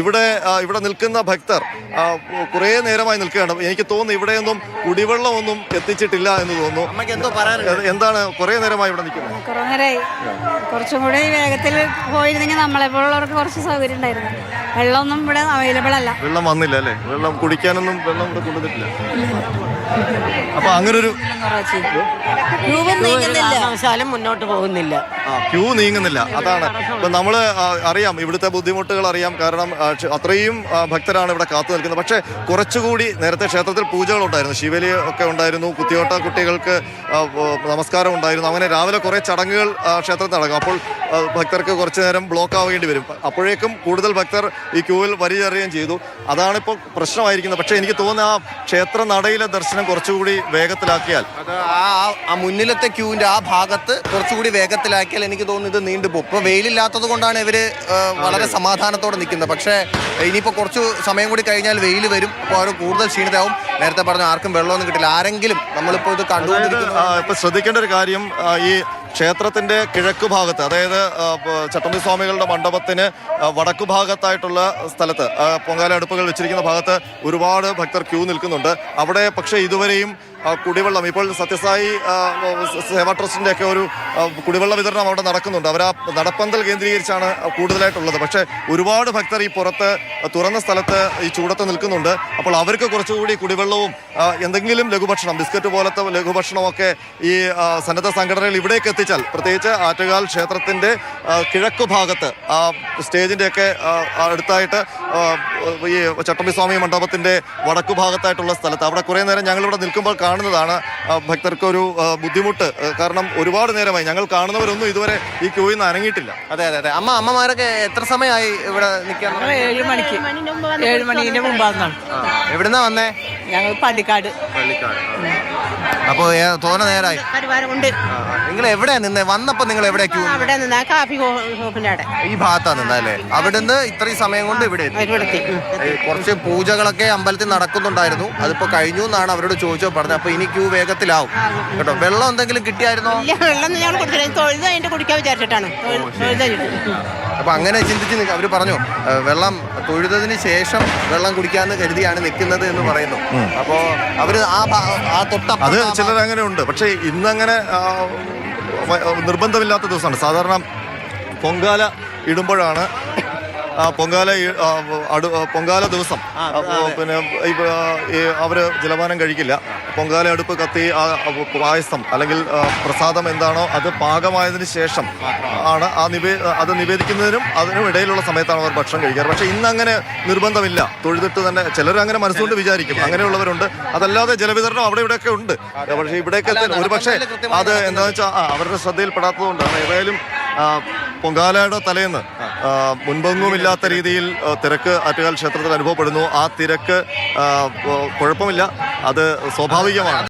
ഇവിടെ ഇവിടെ നിൽക്കുന്ന ഭക്തർ കുറേ നേരമായി നിൽക്കുകയാണ്. എനിക്ക് തോന്നുന്നു ഇവിടെയൊന്നും കുടിവെള്ളമൊന്നും എത്തിച്ചിട്ടില്ല എന്ന് തോന്നുന്നു. അമ്മയ്ക്ക് എന്തോ പറയാനുണ്ട്. എന്താണ് കുറേ നേരമായി ഇവിടെ നിൽക്കുന്നത്? കുറേ നേരമായി. കുറച്ചും കൂടി വേഗത്തിൽ പോയിരുന്നെങ്കിൽ നമ്മളെപ്പോഴുള്ളവർക്ക് കുറച്ച് സൗകര്യം ഉണ്ടായിരുന്നു. വെള്ളമൊന്നും ഇവിടെ അവൈലബിൾ അല്ല. വെള്ളം വന്നില്ല അല്ലേ? വെള്ളം കുടിക്കാനൊന്നും വെള്ളം ഇവിടെ കൊണ്ടുവന്നിട്ടില്ല. അപ്പൊ അങ്ങനെ ഒരു മുന്നോട്ട് പോകുന്നില്ല. ക്യൂ നീങ്ങുന്നില്ല. അതാണ്. ഇപ്പൊ നമ്മൾ അറിയാം. ഇവിടുത്തെ ബുദ്ധിമുട്ടുകൾ അറിയാം. കാരണം അത്രയും ഭക്തരാണ് ഇവിടെ കാത്തു നിൽക്കുന്നത്. പക്ഷേ കുറച്ചുകൂടി നേരത്തെ ക്ഷേത്രത്തിൽ പൂജകളുണ്ടായിരുന്നു. ശിവലി ഒക്കെ ഉണ്ടായിരുന്നു കുത്തിയോട്ട കുട്ടികൾക്ക് നമസ്കാരം ഉണ്ടായിരുന്നു. അങ്ങനെ രാവിലെ കുറേ ചടങ്ങുകൾ ക്ഷേത്രത്തിൽ നടക്കും. അപ്പോൾ ഭക്തർക്ക് കുറച്ചു നേരം ബ്ലോക്ക് ആവേണ്ടി വരും. അപ്പോഴേക്കും കൂടുതൽ ഭക്തർ ഈ ക്യൂവിൽ വരിചേറുകയും ചെയ്തു. അതാണ് ഇപ്പോൾ പ്രശ്നമായിരിക്കുന്നത്. പക്ഷേ എനിക്ക് തോന്നുന്നത് ആ ക്ഷേത്ര നടയിലെ ദർശനം കുറച്ചുകൂടി വേഗത്തിലാക്കിയാൽ. അത് ആ മുന്നിലത്തെ ക്യൂവിന്റെ ആ ഭാഗത്ത് കുറച്ചുകൂടി വേഗത്തിലാക്കിയാൽ എനിക്ക് തോന്നുന്നു ഇത് നീണ്ടുപോകും. ഇപ്പോൾ വെയിലില്ലാത്തത് കൊണ്ടാണ് ഇവർ വളരെ സമാധാനത്തോടെ നിൽക്കുന്നത്. പക്ഷേ ഇനിയിപ്പോൾ കുറച്ച് സമയം കൂടി കഴിഞ്ഞാൽ വെയിൽ വരും. അപ്പോൾ അവർ കൂടുതൽ ക്ഷീണിതാവും നേരത്തെ പറഞ്ഞ ആർക്കും വെള്ളമൊന്നും കിട്ടില്ല. ആരെങ്കിലും നമ്മളിപ്പോൾ ഇത് കണ്ടുകൊണ്ടിരിക്കുന്നത് കണ്ടുകൊണ്ടിരിക്കുന്ന ആ, ശ്രദ്ധിക്കേണ്ട ഒരു കാര്യം ഈ ക്ഷേത്രത്തിന്റെ കിഴക്ക് ഭാഗത്ത് അതായത് ചട്ടമ്പി സ്വാമികളുടെ മണ്ഡപത്തിന് വടക്ക് ഭാഗത്തായിട്ടുള്ള സ്ഥലത്ത് പൊങ്കാല അടുപ്പുകൾ വെച്ചിരിക്കുന്ന ഭാഗത്ത് ഒരുപാട് ഭക്തർ ക്യൂ നിൽക്കുന്നുണ്ട്. അവിടെ പക്ഷേ ഇതുവരെയും കുടിവെള്ളം ഇപ്പോൾ സത്യസായി സേവാ ട്രസ്റ്റിന്റെ ഒക്കെ ഒരു കുടിവെള്ള വിതരണം അവിടെ നടക്കുന്നുണ്ട്. അവർ ആ നടപ്പന്തൽ കേന്ദ്രീകരിച്ചാണ് കൂടുതലായിട്ടുള്ളത്. പക്ഷേ ഒരുപാട് ഭക്തർ ഈ പുറത്ത് തുറന്ന സ്ഥലത്ത് ഈ ചൂടത്ത് നിൽക്കുന്നുണ്ട്. അപ്പോൾ അവർക്ക് കുറച്ചുകൂടി കുടിവെള്ളവും എന്തെങ്കിലും ലഘുഭക്ഷണം ബിസ്ക്കറ്റ് പോലത്തെ ലഘുഭക്ഷണമൊക്കെ ഈ സന്നദ്ധ സംഘടനകൾ ഇവിടേക്ക് എത്തിച്ചാൽ പ്രത്യേകിച്ച് ആറ്റുകാൽ ക്ഷേത്രത്തിന്റെ കിഴക്ക് ഭാഗത്ത് ആ ആ, അടുത്തായിട്ട് ഈ ചട്ടമ്പി സ്വാമി മണ്ഡപത്തിന്റെ വടക്കു ഭാഗത്തായിട്ടുള്ള സ്ഥലത്ത്. അവിടെ കുറേ നേരം ഞങ്ങളിവിടെ നിൽക്കുമ്പോൾ കാണുന്നതാണ് ഭക്തർക്കൊരു ബുദ്ധിമുട്ട്. കാരണം ഒരുപാട് നേരമായി ഞങ്ങൾ കാണുന്നവരൊന്നും ഇതുവരെ ഈ ക്യൂയിൽ നിന്ന് അനങ്ങിയിട്ടില്ല. അതെ അതെ അതെ. അമ്മ അമ്മമാരൊക്കെ എത്ര സമയമായി ഇവിടെ നിൽക്കാൻ ഏഴ് മണിക്ക്. ഏഴ് മണിന്റെ മുമ്പാന്നാണ്. എവിടുന്നാ വന്നേ? ഞങ്ങൾ പള്ളിക്കാട്. അപ്പോ ഏ- തോന നേരായി. നിങ്ങൾ എവിടെയാ നിന്നേ? വന്നപ്പോ നിങ്ങൾ എവിടെ ക്യൂ അവിടെ നിന്നാ? കാപ്പി ഷോപ്പിന്റെ അവിടെ. ഈ ഭാഗത്താ നിന്നല്ലേ അവിടുന്ന് ഇത്രയും സമയം കൊണ്ട് ഇവിടെ എത്തി. ഇവിടെത്തി. ഏ, കുറച്ച് പൂജകളൊക്കെ അമ്പലത്തിൽ നടക്കുന്നുണ്ടായിരുന്നു. അതിപ്പോ കഴിഞ്ഞു എന്നാണ് അവരോട് ചോദിച്ചോ പറഞ്ഞത്. അപ്പൊ ഇനി ക്യൂ വേഗത്തിലാവും. കേട്ടോ വെള്ളം എന്തെങ്കിലും കിട്ടിയായിരുന്നോ? ഇല്ല വെള്ളം ഞങ്ങൾ കുടിച്ചില്ല തൊഴുത് അതിന്റെ കുടിക്കാൻ വിചാരിച്ചിട്ടാണ്. തൊഴു- തൊഴുത് കഴിഞ്ഞിട്ട്. അപ്പൊ അങ്ങനെ ചിന്തിച്ച് നിക്ക- അവർ പറഞ്ഞു ഏ, വെള്ളം തൊഴുതതിന് ശേഷം വെള്ളം കുടിക്കാന്ന് കരുതിയാണ് നിൽക്കുന്നത് എന്ന് പറയുന്നു. അപ്പോ അവർ ആ ഭാ- ആ തൊട്ട അത് ചിലർ അങ്ങനെ ഉണ്ട്. പക്ഷേ ഇന്നങ്ങനെ നിർബന്ധമില്ലാത്ത ദിവസമാണ്. സാധാരണ പൊങ്കാല ഇടുമ്പോഴാണ് പൊങ്കാല പൊങ്കാല ദിവസം. പിന്നെ അവർ ജലപാനം കഴിക്കില്ല. പൊങ്കാല അടുപ്പ് കത്തി പായസം അല്ലെങ്കിൽ പ്രസാദം എന്താണോ അത് പാകമായതിന് ശേഷം ആണ് ആ നിവേ അത് നിവേദിക്കുന്നതിനും അതിനും ഇടയിലുള്ള സമയത്താണ് അവർ ഭക്ഷണം കഴിക്കാറ്. പക്ഷേ ഇന്ന് അങ്ങനെ നിർബന്ധമില്ല. തൊഴുതിട്ട് തന്നെ ചിലർ അങ്ങനെ മനസ്സുകൊണ്ട് വിചാരിക്കും. അങ്ങനെയുള്ളവരുണ്ട്. അതല്ലാതെ ജലവിതരണം അവിടെ ഇവിടെയൊക്കെ ഉണ്ട്. പക്ഷേ ഇവിടേക്ക് ഒരു പക്ഷേ അത് എന്താണെന്ന് വെച്ചാൽ അവരുടെ അവരുടെ ശ്രദ്ധയിൽപ്പെടാത്തതുകൊണ്ടാണ്. ഏതായാലും പൊങ്കാലയുടെ തലേന്ന് മുൻപൊന്നുമില്ലാത്ത രീതിയിൽ തിരക്ക് ആറ്റുകാൽ ക്ഷേത്രത്തിൽ അനുഭവപ്പെടുന്നു. ആ തിരക്ക് കുഴപ്പമില്ല. അത് സ്വാഭാവികമാണ്.